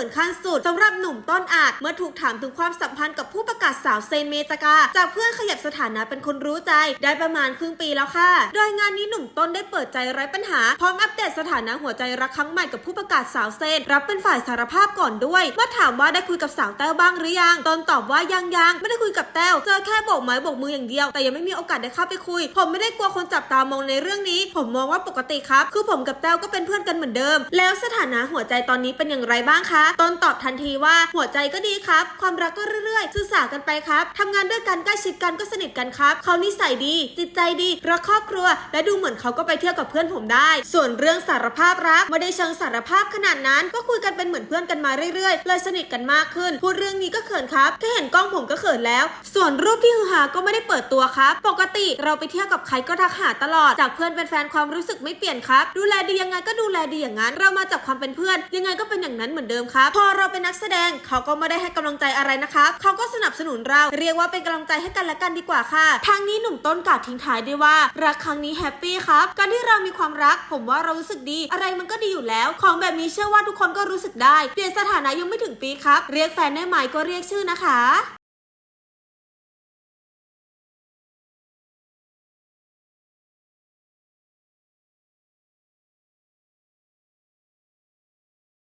ินขั้นสุดสำหรับหนุ่มต้นอาจเมื่อถูกถามถึงความสัมพันธ์กับผู้ประกาศสาวเซนเมจากา จากเพื่อนขยับสถานะเป็นคนรู้ใจได้ประมาณครึ่งปีแล้วค่ะ โดยงานนี้หนุ่มต้นได้เปิดใจไร้ปัญหา พร้อมอัปเดตสถานะหัวใจรักครั้งใหม่กับผู้ประกาศสาวเซน รับเป็นฝ่ายสารภาพก่อนด้วยเมื่อถามว่าได้คุยกับสาวแต้วบ้างหรือยังต้นตอบว่ายังยังไม่ได้คุยกับแต้วเจอแค่โบกไม้โบกมืออย่างเดียว แต่ยังไม่มีโอกาสได้เข้าไปคุย ผมไม่ได้กลัวคนจับตามองในเรื่องนี้ ผมมองว่าปกติครับ คือผมกับแต้วก็เป็นเพื่อนกันเหมือนเดิม แล้วสถานะหัวใจตอนนี้เป็นอย่างไรบ้างคะต้นตอบทันทีว่าหัวใจก็ดีครับ ความรักก็เรื่อยๆสื่อสารกันไปครับทำงานด้วยกันใกล้ชิดกันก็สนิทกันครับเขานิสัยดี จิตใจดี รักครอบครัว และดูเหมือนเขาก็ไปเที่ยวกับเพื่อนผมได้ ส่วนเรื่องสารภาพรักไม่ได้เชิงสารภาพขนาดนั้น ก็คุยกันเป็นเหมือนเพื่อนกันมาเรื่อยๆ เลยสนิทกันมากขึ้น พูดเรื่องนี้ก็เขินครับแค่เห็นกล้องผมก็เขินแล้ว ส่วนรูปที่ฮือฮาก็ไม่ได้เปิดตัวครับ ปกติเราไปเที่ยวกับใครก็ทักหาตลอด จากเพื่อนเป็นแฟนความรู้สึกไม่เปลี่ยนครับ ดูแลดียังไงก็ดูแลดีอย่างนั้น เรามาจากความเป็นเพื่อน ยังไงก็เป็นอย่างนั้นเหมือนเดิมครับพอเราเป็นนักแสดงเขาก็ไม่ได้ให้กำลังใจอะไรนะครับเขาก็สนับสนุนเราเรียกว่าเป็นกำลังใจให้กันและกันดีกว่าค่ะทางนี้หนุ่มต้นกล่าวทิ้งท้ายด้วยว่า รักครั้งนี้แฮปปี้ครับการที่เรามีความรัก ผมว่าเรารู้สึกดี อะไรมันก็ดีอยู่แล้ว ของแบบนี้เชื่อว่าทุกคนก็รู้สึกได้ เปลี่ยนสถานะยังไม่ถึงปีครับ เรียกแฟนได้ไหมก็เรียกชื่อนะคะ